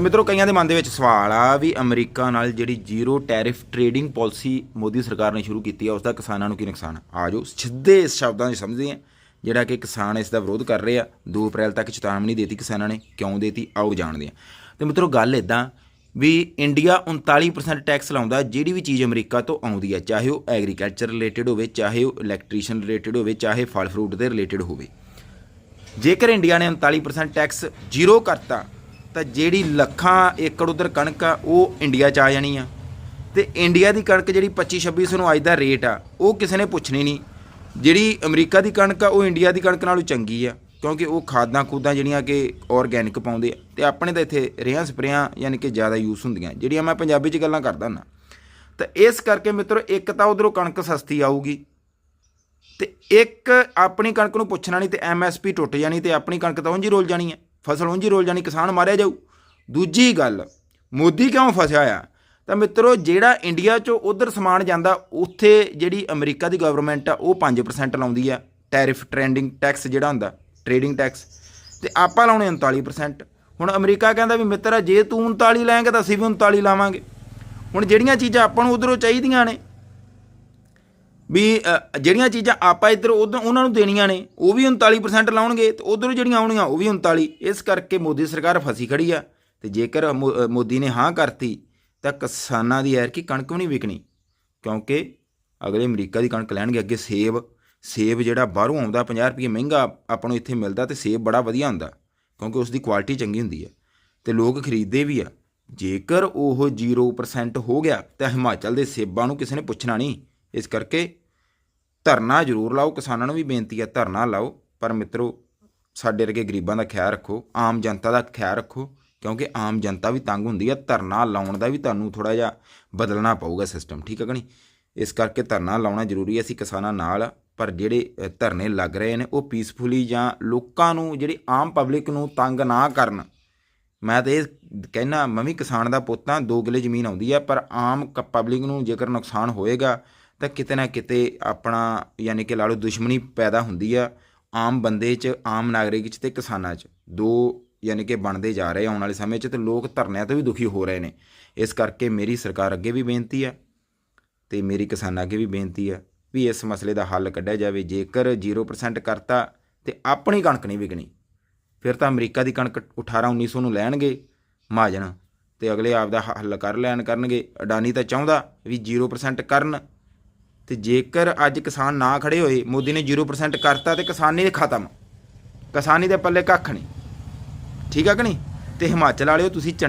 ਤਾਂ ਮਿੱਤਰੋ ਕਈਆਂ ਦੇ ਮਨ ਦੇ ਵਿੱਚ ਸਵਾਲ ਆ ਵੀ ਅਮਰੀਕਾ ਨਾਲ ਜਿਹੜੀ zero tariff trading policy Modi ਸਰਕਾਰ ਨੇ ਸ਼ੁਰੂ ਕੀਤੀ ਆ ਉਸ ਦਾ ਕਿਸਾਨਾਂ ਨੂੰ ਕੀ ਨੁਕਸਾਨ? ਆ ਆਜੋ ਸਿੱਧੇ ਇਸ ਸ਼ਬਦਾਂ 'ਚ ਸਮਝਦੇ ਆ, ਜਿਹੜਾ ਕਿ ਕਿਸਾਨ ਇਸ ਦਾ ਵਿਰੋਧ ਕਰ ਰਹੇ ਆ। 2 ਅਪ੍ਰੈਲ ਤੱਕ ਚੇਤਾਵਨੀ ਦੇਤੀ ਕਿਸਾਨਾਂ ਨੇ, ਕਿਉਂ ਦੇਤੀ? ਆਓ ਜਾਣਦੇ ਆ। ਤੇ ਮਿੱਤਰੋ ਗੱਲ ਇਦਾਂ ਵੀ ਇੰਡੀਆ 39% ਟੈਕਸ ਲਾਉਂਦਾ, ਜਿਹੜੀ ਵੀ ਚੀਜ਼ ਅਮਰੀਕਾ ਤੋਂ ਆਉਂਦੀ ਹੈ ਚਾਹੇ ਉਹ ਐਗਰੀਕਲਚਰ ਰਿਲੇਟਡ ਹੋਵੇ, ਚਾਹੇ ਉਹ ਇਲੈਕਟ੍ਰੀਸ਼ੀਅਨ ਰਿਲੇਟਡ ਹੋਵੇ, ਚਾਹੇ ਫਲ ਫਰੂਟ ਦੇ ਰਿਲੇਟਡ ਹੋਵੇ। ਜੇਕਰ ਇੰਡੀਆ ਨੇ 39% ਟੈਕਸ ਜ਼ੀਰੋ ਕਰਤਾ ਤਾਂ ਜਿਹੜੀ ਲੱਖਾਂ ਏਕੜ ਉਧਰ ਕਣਕ ਆ, ਉਹ ਇੰਡੀਆ 'ਚ ਆ ਜਾਣੀ ਆ। ਤੇ ਇੰਡੀਆ ਦੀ ਕਣਕ ਜਿਹੜੀ 25 2600 ਨੂੰ ਅੱਜ ਦਾ ਰੇਟ ਆ, ਉਹ ਕਿਸੇ ਨੇ ਪੁੱਛਣੀ ਨਹੀਂ। ਜਿਹੜੀ ਅਮਰੀਕਾ ਦੀ ਕਣਕ ਆ, ਉਹ ਇੰਡੀਆ ਦੀ ਕਣਕ ਨਾਲੋਂ ਚੰਗੀ ਆ, ਕਿਉਂਕਿ ਉਹ ਖਾਦਾਂ ਖੂਦਾਂ ਜਿਹੜੀਆਂ ਕਿ ਆਰਗੈਨਿਕ ਪਾਉਂਦੇ ਆ। ਤੇ ਆਪਣੇ ਤਾਂ ਇੱਥੇ ਰੇਹਾਂ ਸਪਰੇਆਂ ਯਾਨੀ ਕਿ ਜ਼ਿਆਦਾ ਯੂਜ਼ ਹੁੰਦੀਆਂ, ਜਿਹੜੀਆਂ ਮੈਂ ਪੰਜਾਬੀ 'ਚ ਗੱਲਾਂ ਕਰਦਾ ਨਾ ਤਾਂ ਇਸ ਕਰਕੇ ਮਿੱਤਰੋ, ਇੱਕ ਤਾਂ ਉਧਰੋਂ ਕਣਕ ਸਸਤੀ ਆਊਗੀ। ਤੇ ਇੱਕ ਆਪਣੀ ਕਣਕ ਨੂੰ ਪੁੱਛਣਾ ਨਹੀਂ ਤੇ ਐਮਐਸਪੀ ਟੁੱਟ ਜਾਣੀ ਤੇ ਆਪਣੀ ਕਣਕ ਤਾਂ ਉਂਝ ਹੀ ਰੋਲ ਜਾਣੀ ਹੈ ਫਸਲ ਉਂਝ ਰੋਲ ਜਾਣੀ ਕਿਸਾਨ ਮਾਰਿਆ ਜਾਊ। ਦੂਜੀ ਗੱਲ, ਮੋਦੀ ਕਿਉਂ ਫਸਿਆ ਆ? ਤਾਂ ਮਿੱਤਰੋ, ਜਿਹੜਾ ਇੰਡੀਆ ਚੋਂ ਉਧਰ ਸਮਾਨ ਜਾਂਦਾ, ਉੱਥੇ ਜਿਹੜੀ ਅਮਰੀਕਾ ਦੀ ਗਵਰਨਮੈਂਟ ਆ, ਉਹ 5% ਲਾਉਂਦੀ ਆ। ਟੈਰਿਫ ਟ੍ਰੈਂਡਿੰਗ ਟੈਕਸ ਜਿਹੜਾ ਹੁੰਦਾ ਟ੍ਰੇਡਿੰਗ ਟੈਕਸ ਤੇ ਆਪਾਂ ਲਾਉਣੇ 39% ਹੁਣ ਅਮਰੀਕਾ ਕਹਿੰਦਾ ਵੀ ਮਿੱਤਰਾ, ਜੇ ਤੂੰ 39 ਲਾਏਂਗਾ ਤਾਂ ਅਸੀਂ ਵੀ 39 ਲਾਵਾਂਗੇ। ਹੁਣ ਜਿਹੜੀਆਂ ਚੀਜ਼ਾਂ ਆਪਾਂ ਨੂੰ ਉਧਰੋਂ ਚਾਹੀਦੀਆਂ ਨੇ ਵੀ ਜਿਹੜੀਆਂ ਚੀਜ਼ਾਂ ਆਪਾਂ ਇੱਧਰ ਉਧਰ ਉਹਨਾਂ ਨੂੰ ਦੇਣੀਆਂ ਨੇ, ਉਹ ਵੀ 39% ਲਾਉਣਗੇ, ਤੇ ਉਧਰੋਂ ਜਿਹੜੀਆਂ ਆਉਣੀਆਂ, ਉਹ ਵੀ 39 ਇਸ ਕਰਕੇ ਮੋਦੀ ਸਰਕਾਰ ਫਸੀ ਖੜੀ ਆ। ਤੇ ਜੇਕਰ ਮੋ- ਮੋਦੀ ਨੇ ਹਾਂ ਕਰਤੀ, ਤਾਂ ਕਿਸਾਨਾਂ ਦੀ ਐਰ ਕੀ ਕਣਕ ਵੀ ਨਹੀਂ ਵਿਕਣੀ। ਕਿਉਂਕਿ ਅਗਲੇ ਅਮਰੀਕਾ ਦੀ ਕਣਕ ਲੈਣਗੇ, ਅੱਗੇ ਸੇਬ ਸੇਬ ਜਿਹੜਾ ਬਾਹਰੋਂ ਆਉਂਦਾ 50 ਰੁਪਏ ਮਹਿੰਗਾ ਆਪਾਂ ਨੂੰ ਇੱਥੇ ਮਿਲਦਾ, ਤੇ ਸੇਬ ਬੜਾ ਵਧੀਆ ਹੁੰਦਾ, ਕਿਉਂਕਿ ਉਸ ਦੀ ਕੁਆਲਿਟੀ ਚੰਗੀ ਹੁੰਦੀ ਹੈ ਤੇ ਲੋਕ ਖਰੀਦਦੇ ਵੀ ਆ। ਜੇਕਰ ਉਹ 0% ਹੋ ਗਿਆ, ਤਾਂ ਹਿਮਾਚਲ ਦੇ ਸੇਬਾਂ ਨੂੰ ਕਿਸੇ ਨੇ ਪੁੱਛਣਾ ਨਹੀਂ। ਇਸ ਕਰਕੇ ਧਰਨਾ ਜ਼ਰੂਰ ਲਾਓ, ਕਿਸਾਨਾਂ ਨੂੰ ਵੀ ਬੇਨਤੀ ਹੈ ਧਰਨਾ ਲਾਓ, ਪਰ ਮਿੱਤਰੋ, ਸਾਡੇ ਵਰਗੇ ਗਰੀਬਾਂ ਦਾ ਖਿਆਲ ਰੱਖੋ, ਆਮ ਜਨਤਾ ਦਾ ਖਿਆਲ ਰੱਖੋ, ਕਿਉਂਕਿ ਆਮ ਜਨਤਾ ਵੀ ਤੰਗ ਹੁੰਦੀ ਹੈ, ਧਰਨਾ ਲਾਉਣ ਦਾ ਵੀ ਤੁਹਾਨੂੰ ਥੋੜਾ ਜਿਹਾ ਬਦਲਣਾ ਪਊਗਾ ਸਿਸਟਮ ਠੀਕ ਹੈ ਕਿ ਨਹੀਂ? ਇਸ ਕਰਕੇ ਧਰਨਾ ਲਾਉਣਾ ਜ਼ਰੂਰੀ ਹੈ, ਅਸੀਂ ਕਿਸਾਨਾਂ ਨਾਲ, ਪਰ ਜਿਹੜੇ ਧਰਨੇ ਲੱਗ ਰਹੇ ਨੇ, ਉਹ ਪੀਸਫੁਲੀ ਜਾਂ ਲੋਕਾਂ ਨੂੰ, ਜਿਹੜੀ ਆਮ ਪਬਲਿਕ ਨੂੰ ਤੰਗ ਨਾ ਕਰਨ। ਮੈਂ ਤਾਂ ਇਹ ਕਹਿਣਾ ਮੈਂ ਵੀ ਕਿਸਾਨ ਦਾ ਪੁੱਤ ਹਾਂ, ਦੋ ਕਿਲੇ ਜ਼ਮੀਨ ਆਉਂਦੀ ਹੈ, ਪਰ ਆਮ ਪਬਲਿਕ ਨੂੰ ਜੇਕਰ ਨੁਕਸਾਨ ਹੋਏਗਾ ਤਾਂ ਕਿਤੇ ਨਾ ਕਿਤੇ ਆਪਣਾ ਯਾਨੀ ਕਿ ਲਾ ਲਓ ਦੁਸ਼ਮਣੀ ਪੈਦਾ ਹੁੰਦੀ ਆ ਆਮ ਬੰਦੇ 'ਚ, ਆਮ ਨਾਗਰਿਕ 'ਚ ਤੇ ਕਿਸਾਨਾਂ 'ਚ। ਦੋ ਯਾਨੀ ਕਿ ਬਣਦੇ ਜਾ ਰਹੇ ਆਉਣ ਵਾਲੇ ਸਮੇਂ 'ਚ ਤੇ ਲੋਕ ਧਰਨਿਆਂ ਤੋਂ ਵੀ ਦੁਖੀ ਹੋ ਰਹੇ ਨੇ। ਇਸ ਕਰਕੇ ਮੇਰੀ ਸਰਕਾਰ ਅੱਗੇ ਵੀ ਬੇਨਤੀ ਆ ਤੇ ਮੇਰੀ ਕਿਸਾਨਾਂ ਅੱਗੇ ਵੀ ਬੇਨਤੀ ਆ ਵੀ ਇਸ ਮਸਲੇ ਦਾ ਹੱਲ ਕੱਢਿਆ ਜਾਵੇ। ਜੇਕਰ 0% ਕਰਤਾ ਤੇ ਆਪਣੀ ਕਣਕ ਨਹੀਂ ਵਿਕਣੀ, ਫਿਰ ਤਾਂ ਅਮਰੀਕਾ ਦੀ ਕਣਕ 18 1900 ਨੂੰ ਲੈਣਗੇ ਮਹਾਜਨ ਤੇ ਅਗਲੇ ਆਪ ਦਾ ਹੱਲ ਕਰ ਲੈਣ ਕਰਨਗੇ। ਅਡਾਨੀ ਤਾਂ ਚਾਹੁੰਦਾ ਵੀ 0% ਕਰਨ। ਤੇ ਜੇਕਰ ਅੱਜ ਕਿਸਾਨ ਨਾ ਖੜੇ ਹੋਏ, ਮੋਦੀ ਨੇ 0% ਕਰਤਾ ਤੇ ਕਿਸਾਨੀ ਦੇ ਖਤਮ। ਕਿਸਾਨੀ ਦੇ ਪੱਲੇ ਕੱਖ ਨਹੀਂ। ਠੀਕ ਆ ਕਿ ਨਹੀਂ? ਤੇ ਹਿਮਾਚਲ ਵਾਲਿਓ, ਤੁਸੀਂ ਚੰ-